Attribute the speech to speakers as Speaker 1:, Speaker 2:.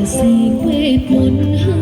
Speaker 1: จะสกเวทมนต์